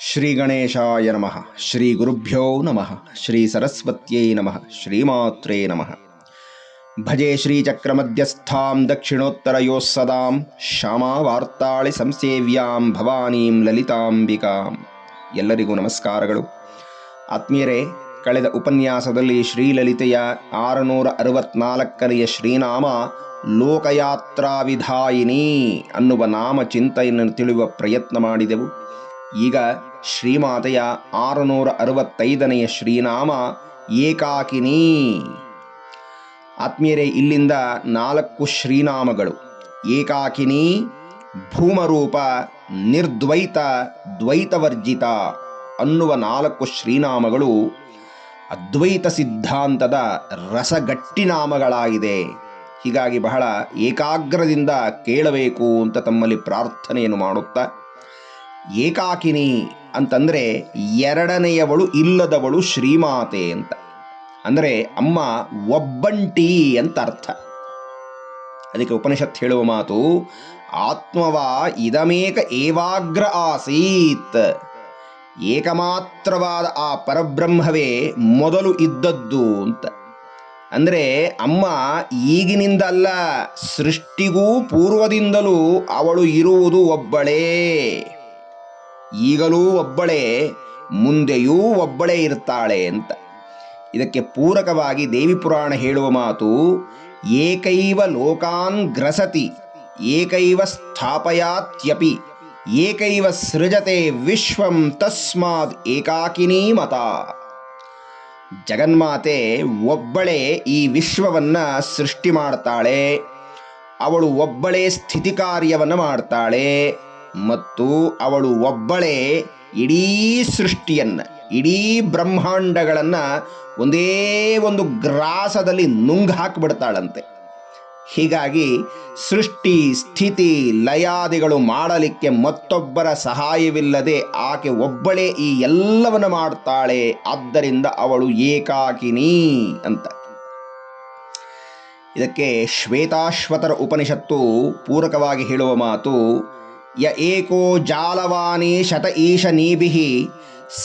ಶ್ರೀ ಗಣೇಶಾಯ ನಮಃ ಶ್ರೀ ಗುರುಭ್ಯೋ ನಮಃ ಶ್ರೀ ಸರಸ್ವತ್ಯೈ ನಮಃ ಶ್ರೀಮಾತ್ರೇ ನಮಃ ಭಜೆ ಶ್ರೀಚಕ್ರಮಧ್ಯಸ್ಥಾಂ ದಕ್ಷಿಣೋತ್ತರಯೋಃ ಸದಾಂ ಶ್ಯಾಮಾವಾರ್ತಾಳಿ ಸಂಸೇವ್ಯಾಂ ಭವಾನೀಂ ಲಲಿತಾಂಬಿಕಾಂ ಎಲ್ಲರಿಗೂ ನಮಸ್ಕಾರಗಳು. ಆತ್ಮೀಯರೇ, ಕಳೆದ ಉಪನ್ಯಾಸದಲ್ಲಿ ಶ್ರೀಲಲಿತೆಯ ಆರುನೂರ ಅರವತ್ನಾಲ್ಕನೆಯ ಶ್ರೀನಾಮ, ಲೋಕಯಾತ್ರಾವಿಧಾಯಿನಿ ಅನ್ನುವ ನಾಮ ಚಿಂತೆಯನ್ನು ತಿಳಿಯುವ ಪ್ರಯತ್ನ ಮಾಡಿದೆವು. ಈಗ ಶ್ರೀಮಾತೆಯ ಆರುನೂರ ಅರವತ್ತೈದನೆಯ ಶ್ರೀನಾಮ ಏಕಾಕಿನಿ. ಆತ್ಮೀಯರೇ, ಇಲ್ಲಿಂದ ನಾಲ್ಕು ಶ್ರೀನಾಮಗಳು. ಏಕಾಕಿನಿ, ಭೂಮರೂಪ, ನಿರ್ದ್ವೈತ, ದ್ವೈತವರ್ಜಿತ ಅನ್ನುವ ನಾಲ್ಕು ಶ್ರೀನಾಮಗಳು ಅದ್ವೈತ ಸಿದ್ಧಾಂತದ ರಸಗಟ್ಟಿ ನಾಮಗಳಾಗಿದೆ. ಹೀಗಾಗಿ ಬಹಳ ಏಕಾಗ್ರದಿಂದ ಕೇಳಬೇಕು ಅಂತ ತಮ್ಮಲ್ಲಿ ಪ್ರಾರ್ಥನೆಯನ್ನು ಮಾಡುತ್ತಾ ಏಕಾಕಿನಿ ಅಂತಂದರೆ ಎರಡನೆಯವಳು ಇಲ್ಲದವಳು ಶ್ರೀಮಾತೆ ಅಂತ. ಅಂದರೆ ಅಮ್ಮ ಒಬ್ಬಂಟಿ ಅಂತ ಅರ್ಥ. ಅದಕ್ಕೆ ಉಪನಿಷತ್ ಹೇಳುವ ಮಾತು, ಆತ್ಮವಾ ಇದಮೇಕ ಏವಾಗ್ರ ಆಸೀತ್. ಏಕಮಾತ್ರವಾದ ಆ ಪರಬ್ರಹ್ಮವೇ ಮೊದಲು ಇದ್ದದ್ದು ಅಂತ. ಅಂದರೆ ಅಮ್ಮ ಈಗಿನಿಂದ ಅಲ್ಲ, ಸೃಷ್ಟಿಗೂ ಪೂರ್ವದಿಂದಲೂ ಅವಳು ಇರುವುದು ಒಬ್ಬಳೇ. ಈಗಲೂ ಒಬ್ಬಳೇ, ಮುಂದೆಯೂ ಒಬ್ಬಳೇ ಇರ್ತಾಳೆ ಅಂತ. ಇದಕ್ಕೆ ಪೂರಕವಾಗಿ ದೇವಿ ಪುರಾಣ ಹೇಳುವ ಮಾತು, ಏಕೈವ ಲೋಕಾನ್ ಗ್ರಸತಿ, ಏಕೈವ ಸ್ಥಾಪಯಾತ್ಯಪಿ, ಏಕೈವ ಸೃಜತೆ ವಿಶ್ವಂ ತಸ್ಮಾದ್ ಏಕಾಕಿನಿ ಮತ. ಜಗನ್ಮಾತೆ ಒಬ್ಬಳೇ ಈ ವಿಶ್ವವನ್ನ ಸೃಷ್ಟಿ ಮಾಡ್ತಾಳೆ, ಅವಳು ಒಬ್ಬಳೇ ಸ್ಥಿತಿ ಕಾರ್ಯವನ್ನು ಮಾಡ್ತಾಳೆ. ಮತ್ತು ಅವಳು ಒಬ್ಬಳೇ ಇಡೀ ಸೃಷ್ಟಿಯನ್ನು, ಇಡೀ ಬ್ರಹ್ಮಾಂಡಗಳನ್ನು ಒಂದೇ ಒಂದು ಗ್ರಾಸದಲ್ಲಿ ನುಂಗ್ ಹಾಕಿಬಿಡ್ತಾಳಂತೆ. ಹೀಗಾಗಿ ಸೃಷ್ಟಿ, ಸ್ಥಿತಿ, ಲಯಾದಿಗಳು ಮಾಡಲಿಕ್ಕೆ ಮತ್ತೊಬ್ಬರ ಸಹಾಯವಿಲ್ಲದೆ ಆಕೆ ಒಬ್ಬಳೇ ಈ ಎಲ್ಲವನ್ನು ಮಾಡ್ತಾಳೆ, ಆದ್ದರಿಂದ ಅವಳು ಏಕಾಕಿನಿ ಅಂತ. ಇದಕ್ಕೆ ಶ್ವೇತಾಶ್ವತರ ಉಪನಿಷತ್ತು ಪೂರಕವಾಗಿ ಹೇಳುವ ಮಾತು ಯ ಏಕೋ ಜಾಲವಾನಿ ಶತ ಈಶನೀಭಿ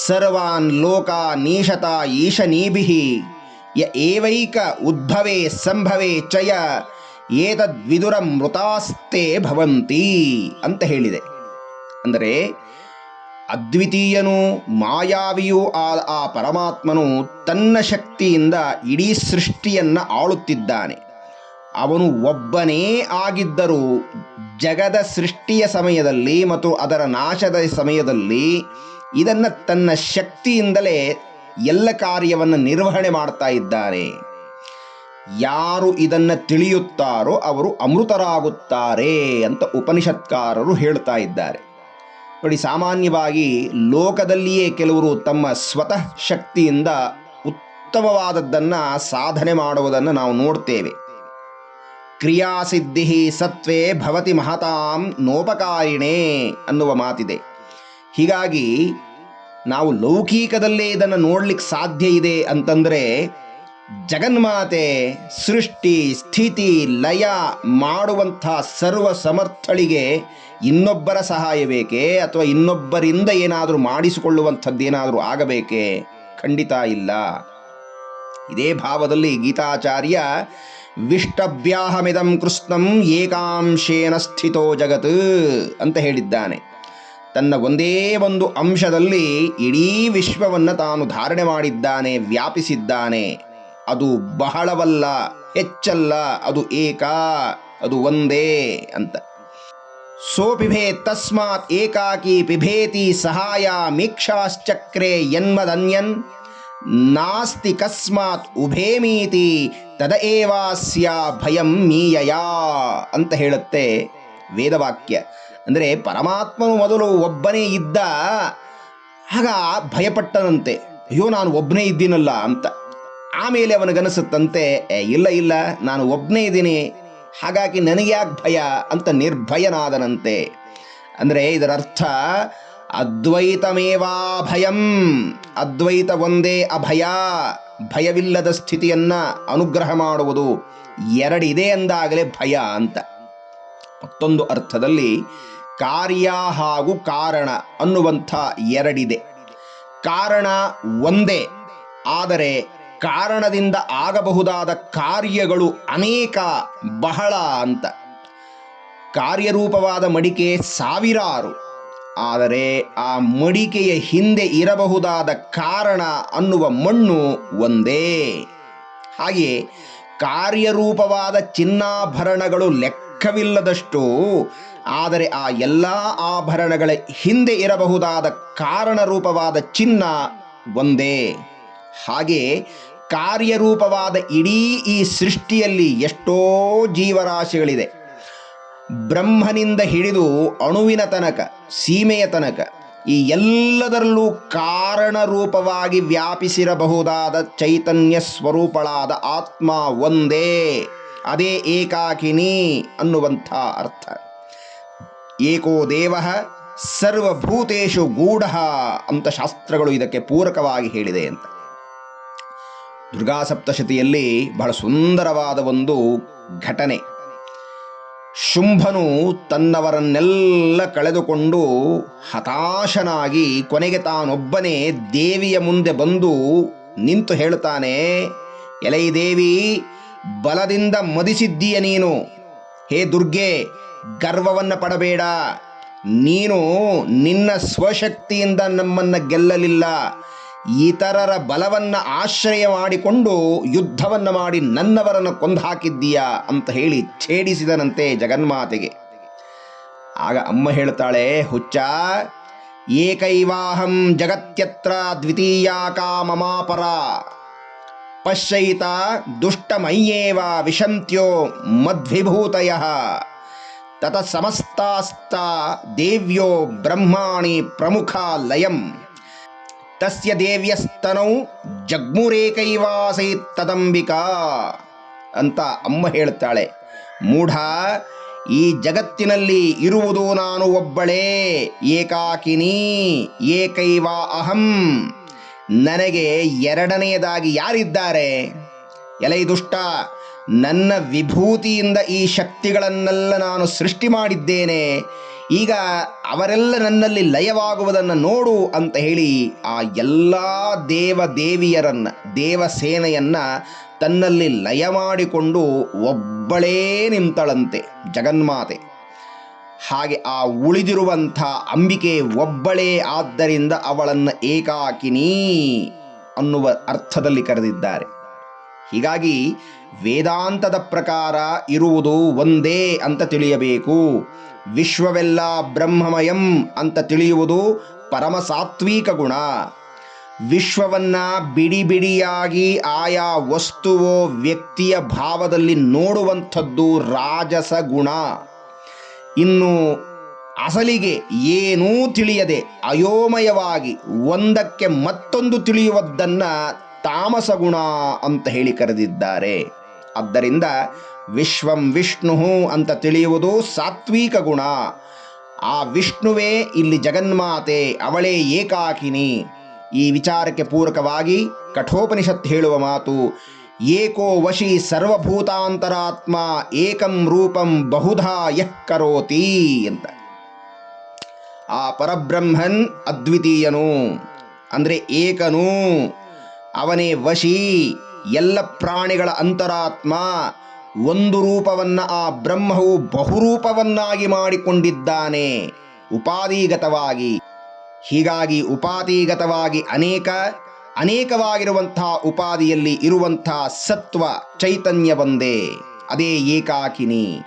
ಸರ್ವಾನ್ ಲೋಕ ನೀಶತ ಈಶನೀಭಿ ಯ ಏವೈಕ ಉದ್ಭವೇ ಸಂಭವೇ ಚಯ ಏತದ್ವಿದುರ ಮೃತಾಸ್ತೆ ಭವಂತಿ ಅಂತ ಹೇಳಿದೆ. ಅಂದರೆ ಅದ್ವಿತೀಯನು ಮಾಯಾವಿಯೂ ಆ ಪರಮಾತ್ಮನು ತನ್ನ ಶಕ್ತಿಯಿಂದ ಇಡೀ ಸೃಷ್ಟಿಯನ್ನು ಆಳುತ್ತಿದ್ದಾನೆ. ಅವನು ಒಬ್ಬನೇ ಆಗಿದ್ದರೂ ಜಗದ ಸೃಷ್ಟಿಯ ಸಮಯದಲ್ಲಿ ಮತ್ತು ಅದರ ನಾಶದ ಸಮಯದಲ್ಲಿ ಇದನ್ನು ತನ್ನ ಶಕ್ತಿಯಿಂದಲೇ ಎಲ್ಲ ಕಾರ್ಯವನ್ನು ನಿರ್ವಹಣೆ ಮಾಡ್ತಾ ಇದ್ದಾರೆ. ಯಾರು ಇದನ್ನು ತಿಳಿಯುತ್ತಾರೋ ಅವರು ಅಮೃತರಾಗುತ್ತಾರೆ ಅಂತ ಉಪನಿಷತ್ಕಾರರು ಹೇಳ್ತಾ ಇದ್ದಾರೆ. ನೋಡಿ, ಸಾಮಾನ್ಯವಾಗಿ ಲೋಕದಲ್ಲಿಯೇ ಕೆಲವರು ತಮ್ಮ ಸ್ವತಃ ಶಕ್ತಿಯಿಂದ ಉತ್ತಮವಾದದ್ದನ್ನು ಸಾಧನೆ ಮಾಡುವುದನ್ನು ನಾವು ನೋಡ್ತೇವೆ. ಕ್ರಿಯಾಸಿದ್ಧಿ ಸತ್ವೇ ಭವತಿ ಮಹತಾಂ ನೋಪಕಾರಿಣೇ ಅನ್ನುವ ಮಾತಿದೆ. ಹೀಗಾಗಿ ನಾವು ಲೌಕಿಕದಲ್ಲೇ ಇದನ್ನು ನೋಡ್ಲಿಕ್ಕೆ ಸಾಧ್ಯ ಇದೆ ಅಂತಂದರೆ ಜಗನ್ಮಾತೆ ಸೃಷ್ಟಿ ಸ್ಥಿತಿ ಲಯ ಮಾಡುವಂಥ ಸರ್ವ ಸಮರ್ಥಳಿಗೆ ಇನ್ನೊಬ್ಬರ ಸಹಾಯ ಬೇಕೇ ಅಥವಾ ಇನ್ನೊಬ್ಬರಿಂದ ಏನಾದರೂ ಮಾಡಿಸಿಕೊಳ್ಳುವಂಥದ್ದೇನಾದರೂ ಆಗಬೇಕೇ? ಖಂಡಿತ ಇಲ್ಲ. ಇದೇ ಭಾವದಲ್ಲಿ ಗೀತಾಚಾರ್ಯ ವಿಷ್ಟಭ್ಯಾಹಮಿದಂ ಕೃಷ್ಣಂ ಏಕಾಂಶೇನ ಸ್ಥಿತೋ ಜಗತ್ ಅಂತ ಹೇಳಿದ್ದಾನೆ. ತನ್ನ ಒಂದೇ ಒಂದು ಅಂಶದಲ್ಲಿ ಇಡೀ ವಿಶ್ವವನ್ನು ತಾನು ಧಾರಣೆ ಮಾಡಿದ್ದಾನೆ, ವ್ಯಾಪಿಸಿದ್ದಾನೆ. ಅದು ಬಹಳವಲ್ಲ, ಹೆಚ್ಚಲ್ಲ, ಅದು ಏಕ, ಅದು ಒಂದೇ ಅಂತ. ಸೋ ಪಿಭೇ ತಸ್ಮಾತ್ ಏಕಾಕಿ ಪಿಭೇತಿ ಸಹಾಯ ಮೀಕ್ಷಾಶ್ಚಕ್ರೆ ಯನ್ಮದನ್ಯನ್. ನಾಸ್ತಿ ಕಸ್ಮಾತ್ ಉಭೇಮೀತಿ ತದ ಭಯಂ ಮೀಯಯ ಅಂತ ಹೇಳುತ್ತೆ ವೇದವಾಕ್ಯ. ಅಂದರೆ ಪರಮಾತ್ಮನು ಮೊದಲು ಒಬ್ಬನೇ ಇದ್ದ ಆಗ ಭಯಪಟ್ಟನಂತೆ. ಅಯ್ಯೋ ನಾನು ಒಬ್ಬನೇ ಇದ್ದೀನಲ್ಲ ಅಂತ. ಆಮೇಲೆ ಅವನಿಗನಿಸುತ್ತಂತೆ "ಏ, ಇಲ್ಲ ಇಲ್ಲ ನಾನು ಒಬ್ಬನೇ ಇದ್ದೀನಿ. ಹಾಗಾಗಿ ನನಗೆ ಯಾಕೆ ಭಯ? ಅಂತ ನಿರ್ಭಯನಾದನಂತೆ. ಅಂದರೆ ಇದರ ಅರ್ಥ ಅದ್ವೈತಮೇವಾ ಭಯಂ ಅದ್ವೈತ ಒಂದೇ ಅಭಯ. ಭಯವಿಲ್ಲದ ಸ್ಥಿತಿಯನ್ನ ಅನುಗ್ರಹ ಮಾಡುವುದು ಎರಡಿದೆ ಎಂದಾಗಲೇ ಭಯ ಅಂತ. ಮತ್ತೊಂದು ಅರ್ಥದಲ್ಲಿ ಕಾರ್ಯ ಹಾಗೂ ಕಾರಣ ಅನ್ನುವಂಥ ಎರಡಿದೆ. ಕಾರಣ ಒಂದೇ, ಆದರೆ ಕಾರಣದಿಂದ ಆಗಬಹುದಾದ ಕಾರ್ಯಗಳು ಅನೇಕ ಬಹಳ ಅಂತ. ಕಾರ್ಯರೂಪವಾದ ಮಡಿಕೆ ಸಾವಿರಾರು ಆದರೆ ಆ ಮಡಿಕೆಯ ಹಿಂದೆ ಇರಬಹುದಾದ ಕಾರಣ ಅನ್ನುವ ಮಣ್ಣು ಒಂದೇ. ಹಾಗೆಯೇ ಕಾರ್ಯರೂಪವಾದ ಚಿನ್ನಾಭರಣಗಳು ಲೆಕ್ಕವಿಲ್ಲದಷ್ಟು, ಆದರೆ ಆ ಎಲ್ಲ ಆಭರಣಗಳ ಹಿಂದೆ ಇರಬಹುದಾದ ಕಾರಣರೂಪವಾದ ಚಿನ್ನ ಒಂದೇ. ಹಾಗೆ ಕಾರ್ಯರೂಪವಾದ ಇಡೀ ಈ ಸೃಷ್ಟಿಯಲ್ಲಿ ಎಷ್ಟೋ ಜೀವರಾಶಿಗಳಿದೆ. ಬ್ರಹ್ಮನಿಂದ ಹಿಡಿದು ಅಣುವಿನ ತನಕ, ಸೀಮೆಯ ತನಕ, ಈ ಎಲ್ಲದರಲ್ಲೂ ಕಾರಣರೂಪವಾಗಿ ವ್ಯಾಪಿಸಿರಬಹುದಾದ ಚೈತನ್ಯ ಸ್ವರೂಪಳಾದ ಆತ್ಮ ಒಂದೇ, ಅದೇ ಏಕಾಕಿನಿ ಅನ್ನುವಂಥ ಅರ್ಥ. ಏಕೋ ದೇವ ಸರ್ವಭೂತೇಶು ಗೂಢ ಅಂತ ಶಾಸ್ತ್ರಗಳು ಇದಕ್ಕೆ ಪೂರಕವಾಗಿ ಹೇಳಿದೆ ಅಂತ. ದುರ್ಗಾ ಸಪ್ತಶತಿಯಲ್ಲಿ ಬಹಳ ಸುಂದರವಾದ ಒಂದು ಘಟನೆ. ಶುಂಭನು ತನ್ನವರನ್ನೆಲ್ಲ ಕಳೆದುಕೊಂಡು ಹತಾಶನಾಗಿ ಕೊನೆಗೆ ತಾನೊಬ್ಬನೇ ದೇವಿಯ ಮುಂದೆ ಬಂದು ನಿಂತು ಹೇಳುತ್ತಾನೆ, ಎಲೈ ದೇವಿ, ಬಲದಿಂದ ಮದಿಸಿದ್ದೀಯ ನೀನು. ಹೇ ದುರ್ಗೆ, ಗರ್ವವನ್ನು ಪಡಬೇಡ. ನೀನು ನಿನ್ನ ಸ್ವಶಕ್ತಿಯಿಂದ ನಮ್ಮನ್ನು ಗೆಲ್ಲಲಿಲ್ಲ. ಇತರರ ಬಲವನ್ನು ಆಶ್ರಯ ಮಾಡಿಕೊಂಡು ಯುದ್ಧವನ್ನು ಮಾಡಿ ನನ್ನವರನ್ನು ಕೊಂದು ಹಾಕಿದ್ದೀಯಾ ಅಂತ ಹೇಳಿ ಛೇಡಿಸಿದನಂತೆ ಜಗನ್ಮಾತೆಗೆ. ಆಗ ಅಮ್ಮ ಹೇಳ್ತಾಳೆ, ಹುಚ್ಚ, ಏಕೈವಾಹಂ ಜಗತ್ಯತ್ರ ದ್ವಿತೀಯಾಕಾ ಮಮಾಪರ ಪಶ್ಯೈತ ದುಷ್ಟಮಯ್ಯೇವ ವಿಶಂತ್ಯೋ ಮಧ್ವಿಭೂತಯ ತತ ಸಮಸ್ತಾಸ್ತ ದೇವ್ಯೋ ಬ್ರಹ್ಮಾಣಿ ಪ್ರಮುಖ ಲಯಂ. ತಸ್ಯ ದೇವ್ಯಸ್ತನೌ ಜಗ್ಮುರೇಕೈವಾಸೈ ತದಂಬಿಕಾ ಅಂತ ಅಮ್ಮ ಹೇಳ್ತಾಳೆ, ಮೂಢ, ಈ ಜಗತ್ತಿನಲ್ಲಿ ಇರುವುದು ನಾನು ಒಬ್ಬಳೇ, ಏಕಾಕಿನಿ, ಏಕೈವ ಅಹಂ. ನನಗೆ ಎರಡನೆಯದಾಗಿ ಯಾರಿದ್ದಾರೆ? ಎಲೈ ದುಷ್ಟ, ನನ್ನ ವಿಭೂತಿಯಿಂದ ಈ ಶಕ್ತಿಗಳನ್ನೆಲ್ಲ ನಾನು ಸೃಷ್ಟಿ ಮಾಡಿದ್ದೇನೆ. ಈಗ ಅವರೆಲ್ಲ ನನ್ನಲ್ಲಿ ಲಯವಾಗುವುದನ್ನು ನೋಡು ಅಂತ ಹೇಳಿ ಆ ಎಲ್ಲ ದೇವ ದೇವಿಯರನ್ನು ದೇವ ಸೇನೆಯನ್ನು ತನ್ನಲ್ಲಿ ಲಯ ಮಾಡಿಕೊಂಡು ಒಬ್ಬಳೇ ನಿಂತಳಂತೆ ಜಗನ್ಮಾತೆ. ಹಾಗೆ ಆ ಉಳಿದಿರುವಂಥ ಅಂಬಿಕೆ ಒಬ್ಬಳೇ ಆದ್ದರಿಂದ ಅವಳನ್ನು ಏಕಾಕಿನಿ ಅನ್ನುವ ಅರ್ಥದಲ್ಲಿ ಕರೆದಿದ್ದಾರೆ. ಹೀಗಾಗಿ ವೇದಾಂತದ ಪ್ರಕಾರ ಇರುವುದು ಒಂದೇ ಅಂತ ತಿಳಿಯಬೇಕು. ವಿಶ್ವವೆಲ್ಲ ಬ್ರಹ್ಮಮಯಂ ಅಂತ ತಿಳಿಯುವುದು ಪರಮ ಸಾತ್ವಿಕ ಗುಣ. ವಿಶ್ವವನ್ನ ಬಿಡಿ ಬಿಡಿಯಾಗಿ ಆಯಾ ವಸ್ತುವೋ ವ್ಯಕ್ತಿಯ ಭಾವದಲ್ಲಿ ನೋಡುವಂಥದ್ದು ರಾಜಸ ಗುಣ. ಇನ್ನು ಅಸಲಿಗೆ ಏನೂ ತಿಳಿಯದೆ ಅಯೋಮಯವಾಗಿ ಒಂದಕ್ಕೆ ಮತ್ತೊಂದು ತಿಳಿಯುವುದನ್ನ ತಾಮಸ ಗುಣ ಅಂತ ಹೇಳಿ ಕರೆದಿದ್ದಾರೆ. ಆದ್ದರಿಂದ ವಿಶ್ವಂ ವಿಷ್ಣು ಅಂತ ತಿಳಿಯುವುದು ಸಾತ್ವಿಕ ಗುಣ. ಆ ವಿಷ್ಣುವೇ ಇಲ್ಲಿ ಜಗನ್ಮಾತೆ, ಅವಳೇ ಏಕಾಕಿನಿ. ಈ ವಿಚಾರಕ್ಕೆ ಪೂರಕವಾಗಿ ಕಠೋಪನಿಷತ್ ಹೇಳುವ ಮಾತು, ಏಕೋ ವಶಿ ಸರ್ವಭೂತಾಂತರಾತ್ಮ ಏಕಂ ರೂಪಂ ಬಹುಧಾ ಯಃ ಕರೋತಿ ಅಂತ. ಆ ಪರಬ್ರಹ್ಮನ್ ಅದ್ವಿತೀಯನು. ಅಂದರೆ ಏಕನು. ಅವನೇ ವಶಿ. ಎಲ್ಲ ಪ್ರಾಣಿಗಳ ಅಂತರಾತ್ಮ ಒಂದು ರೂಪವನ್ನ ಆ ಬ್ರಹ್ಮವು ಬಹುರೂಪವನ್ನಾಗಿ ಮಾಡಿಕೊಂಡಿದ್ದಾನೆ. ಉಪಾದಿಗತವಾಗಿ. ಹೀಗಾಗಿ ಉಪಾದಿಗತವಾಗಿ ಅನೇಕ, ಅನೇಕವಾಗಿರುವಂತಹ ಉಪಾದಿಯಲ್ಲಿ ಇರುವಂತಹ ಸತ್ವ ಚೈತನ್ಯ ಒಂದೇ. ಅದೇ ಏಕಾಕಿನಿ.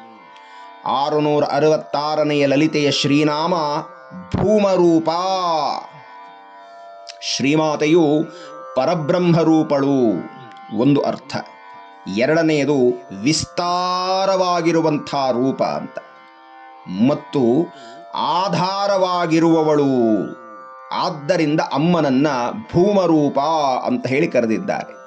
ಆರುನೂರ ಅರವತ್ತಾರನೆಯ ಲಲಿತೆಯ ಶ್ರೀನಾಮ ಭೂಮರೂಪ. ಶ್ರೀಮಾತೆಯು ಪರಬ್ರಹ್ಮರೂಪಳು. ಒಂದು ಅರ್ಥ. ಎರಡನೆಯದು ವಿಸ್ತಾರವಾಗಿರುವಂಥ ರೂಪ ಅಂತ. ಮತ್ತು ಆಧಾರವಾಗಿರುವವಳು. ಆದ್ದರಿಂದ ಅಮ್ಮನನ್ನ ಭೂಮರೂಪ ಅಂತ ಹೇಳಿ ಕರೆದಿದ್ದಾರೆ.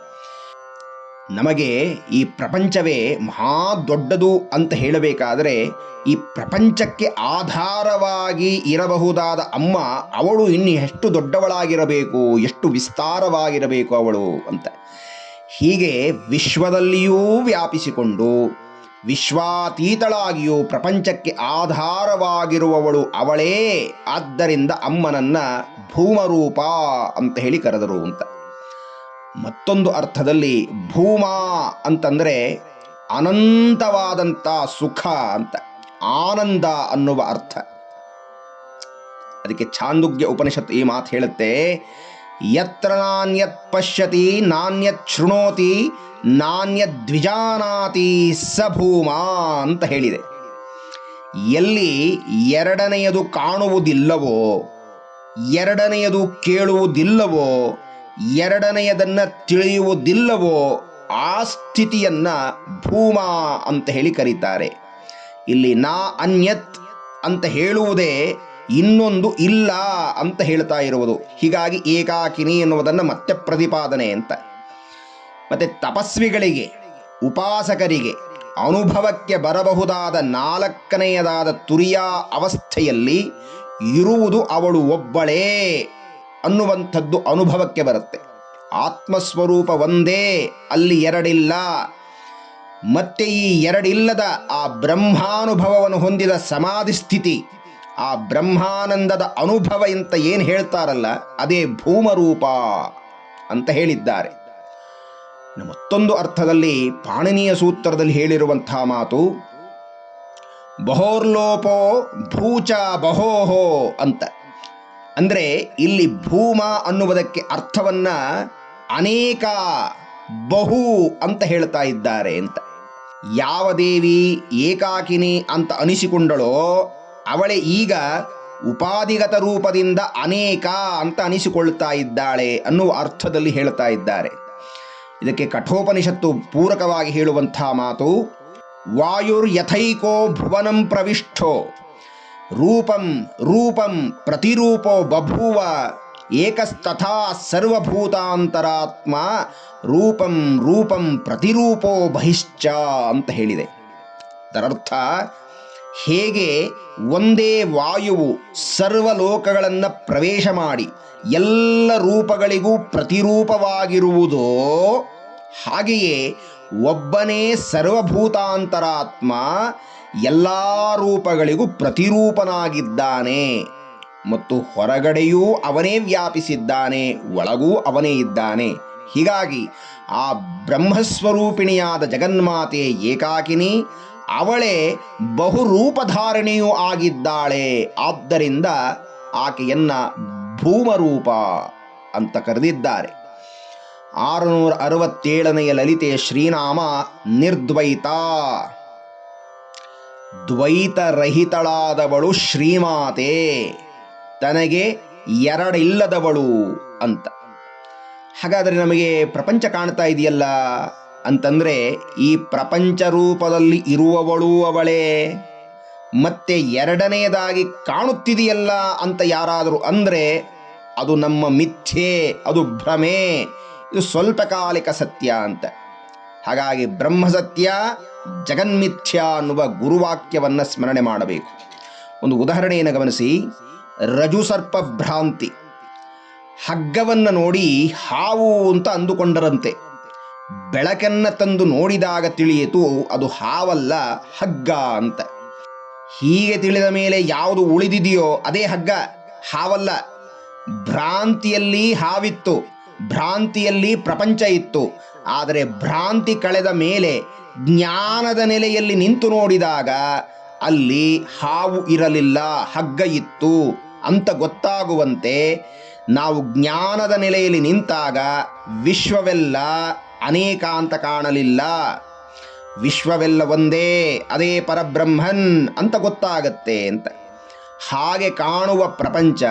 ನಮಗೆ ಈ ಪ್ರಪಂಚವೇ ಮಹಾ ದೊಡ್ಡದು ಅಂತ ಹೇಳಬೇಕಾದರೆ ಈ ಪ್ರಪಂಚಕ್ಕೆ ಆಧಾರವಾಗಿ ಇರಬಹುದಾದ ಅಮ್ಮ ಅವಳು ಇನ್ನು ಎಷ್ಟು ದೊಡ್ಡವಳಾಗಿರಬೇಕು, ಎಷ್ಟು ವಿಸ್ತಾರವಾಗಿರಬೇಕು ಅವಳು ಅಂತ. ಹೀಗೆ ವಿಶ್ವದಲ್ಲಿಯೂ ವ್ಯಾಪಿಸಿಕೊಂಡು ವಿಶ್ವಾತೀತಳಾಗಿಯೂ ಪ್ರಪಂಚಕ್ಕೆ ಆಧಾರವಾಗಿರುವವಳು ಅವಳೇ, ಆದ್ದರಿಂದ ಅಮ್ಮನನ್ನ ಭೂಮರೂಪ ಅಂತ ಹೇಳಿ ಕರೆದರು ಅಂತ. ಮತ್ತೊಂದು ಅರ್ಥದಲ್ಲಿ ಭೂಮ ಅಂತಂದರೆ ಅನಂತವಾದಂಥ ಸುಖ ಅಂತ, ಆನಂದ ಅನ್ನುವ ಅರ್ಥ. ಅದಕ್ಕೆ ಛಾಂದುಗ್ಯ ಉಪನಿಷತ್ತು ಈ ಮಾತು ಹೇಳುತ್ತೆ, ಯತ್ರ ನಾಣ್ಯತ್ ಪಶ್ಯತಿ ನಾಣ್ಯತ್ ಶೃಣೋತಿ ನಾಣ್ಯದ್ವಿಜಾನಾತಿ ಸ ಭೂಮ ಅಂತ ಹೇಳಿದೆ. ಎಲ್ಲಿ ಎರಡನೆಯದು ಕಾಣುವುದಿಲ್ಲವೋ, ಎರಡನೆಯದು ಕೇಳುವುದಿಲ್ಲವೋ ಎರಡನೆಯದನ್ನ ತಿಳಿಯುವುದಿಲ್ಲವೋ ಆ ಸ್ಥಿತಿಯನ್ನ ಭೂಮ ಅಂತ ಹೇಳಿ ಕರೀತಾರೆ. ಇಲ್ಲಿ ನಾ ಅನ್ಯತ್ ಅಂತ ಹೇಳುವುದೇ ಇನ್ನೊಂದು ಇಲ್ಲ ಅಂತ ಹೇಳ್ತಾ ಇರುವುದು. ಹೀಗಾಗಿ ಏಕಾಕಿನಿ ಎನ್ನುವುದನ್ನು ಮತ್ತೆ ಪ್ರತಿಪಾದನೆ ಅಂತ. ಮತ್ತೆ ತಪಸ್ವಿಗಳಿಗೆ, ಉಪಾಸಕರಿಗೆ, ಅನುಭವಕ್ಕೆ ಬರಬಹುದಾದ ನಾಲ್ಕನೆಯದಾದ ತುರಿಯ ಅವಸ್ಥೆಯಲ್ಲಿ ಇರುವುದು ಅವಳು ಒಬ್ಬಳೇ. ಅನ್ನುವಂಥದ್ದು ಅನುಭವಕ್ಕೆ ಬರುತ್ತೆ. ಆತ್ಮಸ್ವರೂಪ ಒಂದೇ, ಅಲ್ಲಿ ಎರಡಿಲ್ಲ. ಮತ್ತೆ ಈ ಎರಡಿಲ್ಲದ ಆ ಬ್ರಹ್ಮಾನುಭವವನ್ನು ಹೊಂದಿದ ಸಮಾಧಿ ಸ್ಥಿತಿ, ಆ ಬ್ರಹ್ಮಾನಂದದ ಅನುಭವ ಅಂತ ಏನು ಹೇಳ್ತಾರಲ್ಲ, ಅದೇ ಭೂಮರೂಪ ಅಂತ ಹೇಳಿದ್ದಾರೆ. ಮತ್ತೊಂದು ಅರ್ಥದಲ್ಲಿ ಪಾಣಿನೀಯ ಸೂತ್ರದಲ್ಲಿ ಹೇಳಿರುವಂತಹ ಮಾತು, ಬಹೋರ್ಲೋಪೋ ಭೂಚ ಬಹೋಹೋ ಅಂತ. ಅಂದರೆ ಇಲ್ಲಿ ಭೂಮ ಅನ್ನುವುದಕ್ಕೆ ಅರ್ಥವನ್ನ ಅನೇಕ ಬಹು ಅಂತ ಹೇಳ್ತಾ ಇದ್ದಾರೆ ಅಂತ. ಯಾವ ದೇವಿ ಏಕಾಕಿನಿ ಅಂತ ಅನಿಸಿಕೊಂಡಳೋ ಅವಳೆ ಈಗ ಉಪಾಧಿಗತ ರೂಪದಿಂದ ಅನೇಕ ಅಂತ ಅನಿಸಿಕೊಳ್ತಾ ಇದ್ದಾಳೆ ಅನ್ನುವ ಅರ್ಥದಲ್ಲಿ ಹೇಳ್ತಾ ಇದ್ದಾರೆ. ಇದಕ್ಕೆ ಕಠೋಪನಿಷತ್ತು ಪೂರಕವಾಗಿ ಹೇಳುವಂಥ ಮಾತು ವಾಯುರ್ ಯಥೈಕೋ ಭುವನಂ ಪ್ರವಿಷ್ಟೋ ರೂಪಂ ರೂಪಂ ಪ್ರತಿರೂಪೋ ಬಭೂವ ಏಕಸ್ತಥಾ ಸರ್ವಭೂತಾಂತರಾತ್ಮ ರೂಪಂ ರೂಪಂ ಪ್ರತಿರೂಪೋ ಬಹಿಶ್ಚ ಅಂತ ಹೇಳಿದೆ. ಅದರರ್ಥ ಹೇಗೆ ಒಂದೇ ವಾಯುವು ಸರ್ವಲೋಕಗಳನ್ನು ಪ್ರವೇಶ ಮಾಡಿ ಎಲ್ಲ ರೂಪಗಳಿಗೂ ಪ್ರತಿರೂಪವಾಗಿರುವುದೋ ಹಾಗೆಯೇ ಒಬ್ಬನೇ ಸರ್ವಭೂತಾಂತರಾತ್ಮ ಎಲ್ಲ ರೂಪಗಳಿಗೂ ಪ್ರತಿರೂಪನಾಗಿದ್ದಾನೆ. ಮತ್ತು ಹೊರಗಡೆಯೂ ಅವನೇ ವ್ಯಾಪಿಸಿದ್ದಾನೆ, ಒಳಗೂ ಅವನೇ ಇದ್ದಾನೆ. ಹೀಗಾಗಿ ಆ ಬ್ರಹ್ಮಸ್ವರೂಪಿಣಿಯಾದ ಜಗನ್ಮಾತೆ ಏಕಾಕಿನಿ ಅವಳೇ ಬಹುರೂಪಧಾರಣೆಯೂ ಆಗಿದ್ದಾಳೆ. ಆದ್ದರಿಂದ ಆಕೆಯನ್ನ ಭೂಮರೂಪ ಅಂತ ಕರೆದಿದ್ದಾರೆ. ಆರುನೂರ ಅರವತ್ತೇಳನೆಯ ಲಲಿತೆ ಶ್ರೀನಾಮ ನಿರ್ದ್ವೈತ. ದ್ವೈತರಹಿತಳಾದವಳು ಶ್ರೀಮಾತೆ, ತನಗೆ ಎರಡಿಲ್ಲದವಳು ಅಂತ. ಹಾಗಾದರೆ ನಮಗೆ ಪ್ರಪಂಚ ಕಾಣ್ತಾ ಇದೆಯಲ್ಲ ಅಂತಂದರೆ ಈ ಪ್ರಪಂಚ ರೂಪದಲ್ಲಿ ಇರುವವಳು ಅವಳೇ, ಮತ್ತೆ ಎರಡನೆಯದಾಗಿ ಕಾಣುತ್ತಿದೆಯಲ್ಲ ಅಂತ ಯಾರಾದರೂ ಅಂದರೆ ಅದು ನಮ್ಮ ಮಿಥ್ಯೆ, ಅದು ಭ್ರಮೆ, ಇದು ಸ್ವಲ್ಪ ಕಾಲಿಕ ಸತ್ಯ ಅಂತ. ಹಾಗಾಗಿ ಬ್ರಹ್ಮ ಸತ್ಯ ಜಗನ್ಮಿಥ್ಯ ಅನ್ನುವ ಗುರುವಾಕ್ಯವನ್ನು ಸ್ಮರಣೆ ಮಾಡಬೇಕು. ಒಂದು ಉದಾಹರಣೆಯನ್ನು ಗಮನಿಸಿ. ರಜು ಸರ್ಪ ಭ್ರಾಂತಿ. ಹಗ್ಗವನ್ನು ನೋಡಿ ಹಾವು ಅಂತ ಅಂದುಕೊಂಡರಂತೆ. ಬೆಳಕನ್ನು ತಂದು ನೋಡಿದಾಗ ತಿಳಿಯಿತು, ಅದು ಹಾವಲ್ಲ, ಹಗ್ಗ ಅಂತ. ಹೀಗೆ ತಿಳಿದ ಮೇಲೆ ಯಾವುದು ಉಳಿದಿದೆಯೋ ಅದೇ ಹಗ್ಗ, ಹಾವಲ್ಲ. ಭ್ರಾಂತಿಯಲ್ಲಿ ಹಾವಿತ್ತು, ಭ್ರಾಂತಿಯಲ್ಲಿ ಪ್ರಪಂಚ ಇತ್ತು. ಆದರೆ ಭ್ರಾಂತಿ ಕಳೆದ ಮೇಲೆ ಜ್ಞಾನದ ನೆಲೆಯಲ್ಲಿ ನಿಂತು ನೋಡಿದಾಗ ಅಲ್ಲಿ ಹಾವು ಇರಲಿಲ್ಲ, ಹಗ್ಗ ಇತ್ತು ಅಂತ ಗೊತ್ತಾಗುವಂತೆ ನಾವು ಜ್ಞಾನದ ನೆಲೆಯಲ್ಲಿ ನಿಂತಾಗ ವಿಶ್ವವೆಲ್ಲ ಅನೇಕ ಅಂತ ಕಾಣಲಿಲ್ಲ. ವಿಶ್ವವೆಲ್ಲ ಒಂದೇ, ಅದೇ ಪರಬ್ರಹ್ಮನ್ ಅಂತ ಗೊತ್ತಾಗತ್ತೆ ಅಂತ. ಹಾಗೆ ಕಾಣುವ ಪ್ರಪಂಚ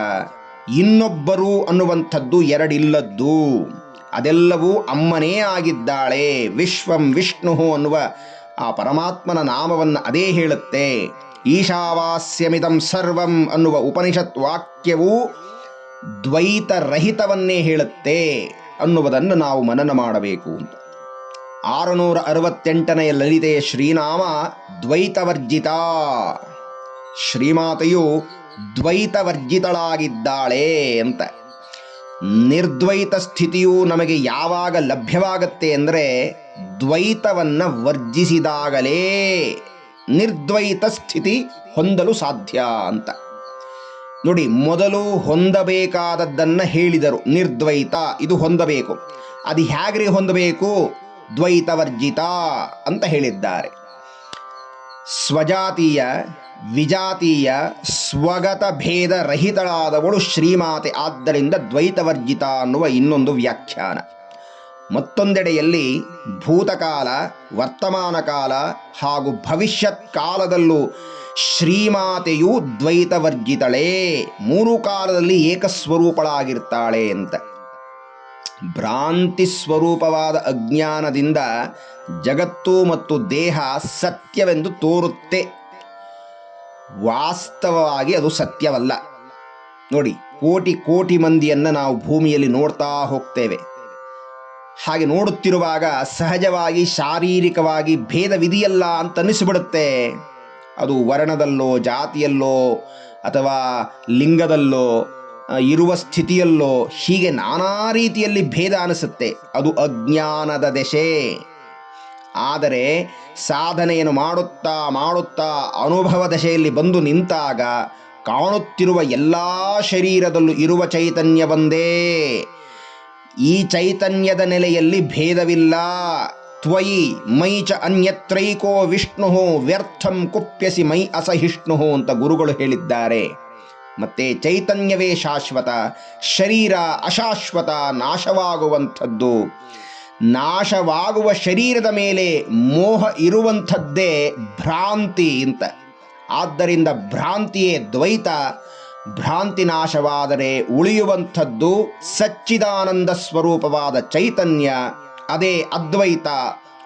ಇನ್ನೊಬ್ಬರು ಅನ್ನುವಂಥದ್ದು ಎರಡಿಲ್ಲದ್ದು. ಅದೆಲ್ಲವೂ ಅಮ್ಮನೇ ಆಗಿದ್ದಾಳೆ. ವಿಶ್ವಂ ವಿಷ್ಣು ಅನ್ನುವ ಆ ಪರಮಾತ್ಮನ ನಾಮವನ್ನು ಅದೇ ಹೇಳುತ್ತೆ. ಈಶಾವಾಸ್ಯಮಿದಂ ಸರ್ವಂ ಅನ್ನುವ ಉಪನಿಷತ್ ವಾಕ್ಯವು ದ್ವೈತರಹಿತವನ್ನೇ ಹೇಳುತ್ತೆ ಅನ್ನುವುದನ್ನು ನಾವು ಮನನ ಮಾಡಬೇಕು ಅಂತ. ಆರುನೂರ ಅರವತ್ತೆಂಟನೆಯ ಲಲಿತೆಯ ಶ್ರೀನಾಮ ದ್ವೈತವರ್ಜಿತ. ಶ್ರೀಮಾತೆಯು ದ್ವೈತವರ್ಜಿತಳಾಗಿದ್ದಾಳೆ ಅಂತ. ನಿರ್ದ್ವೈತ ಸ್ಥಿತಿಯು ನಮಗೆ ಯಾವಾಗ ಲಭ್ಯವಾಗತ್ತೆ ಅಂದರೆ ದ್ವೈತವನ್ನು ವರ್ಜಿಸಿದಾಗಲೇ ನಿರ್ದ್ವೈತ ಸ್ಥಿತಿ ಹೊಂದಲು ಸಾಧ್ಯ ಅಂತ. ನೋಡಿ, ಮೊದಲು ಹೊಂದಬೇಕಾದದ್ದನ್ನು ಹೇಳಿದರು. ನಿರ್ದ್ವೈತ, ಇದು ಹೊಂದಬೇಕು. ಅದು ಹೇಗ್ರಿ ಹೊಂದಬೇಕು? ದ್ವೈತವರ್ಜಿತ ಅಂತ ಹೇಳಿದ್ದಾರೆ. ಸ್ವಜಾತೀಯ ವಿಜಾತೀಯ ಸ್ವಗತ ಭೇದ ರಹಿತಳಾದವಳು ಶ್ರೀಮಾತೆ. ಆದ್ದರಿಂದ ದ್ವೈತವರ್ಜಿತ ಅನ್ನುವ ಇನ್ನೊಂದು ವ್ಯಾಖ್ಯಾನ. ಮತ್ತೊಂದೆಡೆಯಲ್ಲಿ ಭೂತಕಾಲ, ವರ್ತಮಾನ ಕಾಲ ಹಾಗೂ ಭವಿಷ್ಯತ್ ಕಾಲದಲ್ಲೂ ಶ್ರೀಮಾತೆಯು ದ್ವೈತವರ್ಜಿತಳೇ. ಮೂರು ಕಾಲದಲ್ಲಿ ಏಕಸ್ವರೂಪಳಾಗಿರ್ತಾಳೆ ಅಂತ. ಭ್ರಾಂತಿ ಸ್ವರೂಪವಾದ ಅಜ್ಞಾನದಿಂದ ಜಗತ್ತು ಮತ್ತು ದೇಹ ಸತ್ಯವೆಂದು ತೋರುತ್ತೆ. ವಾಸ್ತವವಾಗಿ ಅದು ಸತ್ಯವಲ್ಲ. ನೋಡಿ, ಕೋಟಿ ಕೋಟಿ ಮಂದಿಯನ್ನು ನಾವು ಭೂಮಿಯಲ್ಲಿ ನೋಡ್ತಾ ಹೋಗ್ತೇವೆ. ಹಾಗೆ ನೋಡುತ್ತಿರುವಾಗ ಸಹಜವಾಗಿ, ಶಾರೀರಿಕವಾಗಿ ಭೇದವಿದೆಯಲ್ಲ ಅಂತ ಅನ್ನಿಸಿಬಿಡುತ್ತೆ ಅದು ವರ್ಣದಲ್ಲೋ, ಜಾತಿಯಲ್ಲೋ, ಅಥವಾ ಲಿಂಗದಲ್ಲೋ ಇರುವ ಸ್ಥಿತಿಯಲ್ಲೋ ಹೀಗೆ ನಾನಾ ರೀತಿಯಲ್ಲಿ ಭೇದ ಅನಿಸುತ್ತೆ. ಅದು ಅಜ್ಞಾನದ ದೆಸೆ ಆದರೆ ಸಾಧನೆಯನ್ನು ಮಾಡುತ್ತಾ ಮಾಡುತ್ತಾ ಅನುಭವ ದಶೆಯಲ್ಲಿ ಬಂದು ನಿಂತಾಗ ಕಾಣುತ್ತಿರುವ ಎಲ್ಲ ಶರೀರದಲ್ಲೂ ಇರುವ ಚೈತನ್ಯ ಒಂದೇ ಈ ಚೈತನ್ಯದ ನೆಲೆಯಲ್ಲಿ ಭೇದವಿಲ್ಲ. ತ್ವಯಿ ಮೈ ಚ ಅನ್ಯತ್ರೈಕೋ ವಿಷ್ಣು ವ್ಯರ್ಥಂ ಕುಪ್ಯಸಿ ಮೈ ಅಸಹಿಷ್ಣು ಅಂತ ಗುರುಗಳು ಹೇಳಿದ್ದಾರೆ. ಮತ್ತೆ ಚೈತನ್ಯವೇ ಶಾಶ್ವತ, ಶರೀರ ಅಶಾಶ್ವತ, ನಾಶವಾಗುವಂಥದ್ದು. ನಾಶವಾಗುವ ಶರೀರದ ಮೇಲೆ ಮೋಹ ಇರುವಂಥದ್ದೇ ಭ್ರಾಂತಿ ಅಂತ. ಆದ್ದರಿಂದ ಭ್ರಾಂತಿಯೇ ದ್ವೈತ. ಭ್ರಾಂತಿ ನಾಶವಾದರೆ ಉಳಿಯುವಂಥದ್ದು ಸಚ್ಚಿದಾನಂದ ಸ್ವರೂಪವಾದ ಚೈತನ್ಯ. ಅದೇ ಅದ್ವೈತ.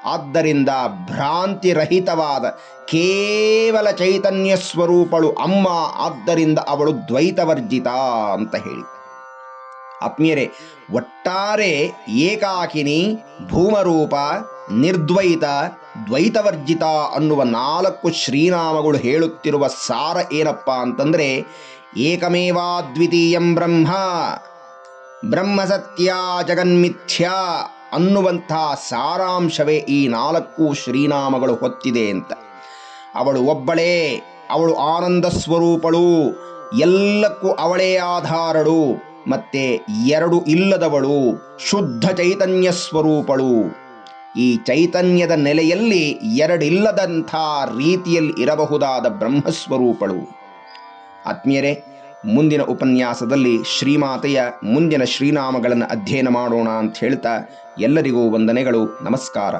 ಆದ್ದರಿಂದ ಭ್ರಾಂತಿರಹಿತವಾದ ಕೇವಲ ಚೈತನ್ಯ ಸ್ವರೂಪಳು ಅಮ್ಮ. ಆದ್ದರಿಂದ ಅವಳು ದ್ವೈತವರ್ಜಿತ ಅಂತ ಹೇಳಿ. ಆತ್ಮೀಯರೇ, ಒಟ್ಟಾರೆ ಏಕಾಕಿನಿ ಭೂಮರೂಪ ನಿರ್ದ್ವೈತ ದ್ವೈತವರ್ಜಿತ ಅನ್ನುವ ನಾಲ್ಕು ಶ್ರೀನಾಮಗಳು ಹೇಳುತ್ತಿರುವ ಸಾರ ಏನಪ್ಪ ಅಂತಂದರೆ, ಏಕಮೇವಾದ್ವಿತೀಯಂ ಬ್ರಹ್ಮ ಬ್ರಹ್ಮ ಸತ್ಯ ಜಗನ್ಮಿಥ್ಯ ಅನ್ನುವಂಥ ಸಾರಾಂಶವೇ ಈ ನಾಲ್ಕು ಶ್ರೀನಾಮಗಳು ಹೊತ್ತಿದೆ ಅಂತ. ಅವಳು ಒಬ್ಬಳೇ, ಅವಳು ಆನಂದ ಸ್ವರೂಪಳು, ಎಲ್ಲಕ್ಕೂ ಅವಳೇ ಆಧಾರಳು. ಮತ್ತೆ ಎರಡು ಇಲ್ಲದವಳು ಶುದ್ಧ ಚೈತನ್ಯ ಸ್ವರೂಪಳು. ಈ ಚೈತನ್ಯದ ನೆಲೆಯಲ್ಲಿ ಎರಡಿಲ್ಲದಂಥ ರೀತಿಯಲ್ಲಿ ಇರಬಹುದಾದ ಬ್ರಹ್ಮಸ್ವರೂಪಳು. ಆತ್ಮೀಯರೇ, ಮುಂದಿನ ಉಪನ್ಯಾಸದಲ್ಲಿ ಶ್ರೀಮಾತೆಯ ಮುಂದಿನ ಶ್ರೀನಾಮಗಳನ್ನು ಅಧ್ಯಯನ ಮಾಡೋಣ ಅಂತ ಹೇಳ್ತಾ ಎಲ್ಲರಿಗೂ ವಂದನೆಗಳು, ನಮಸ್ಕಾರ.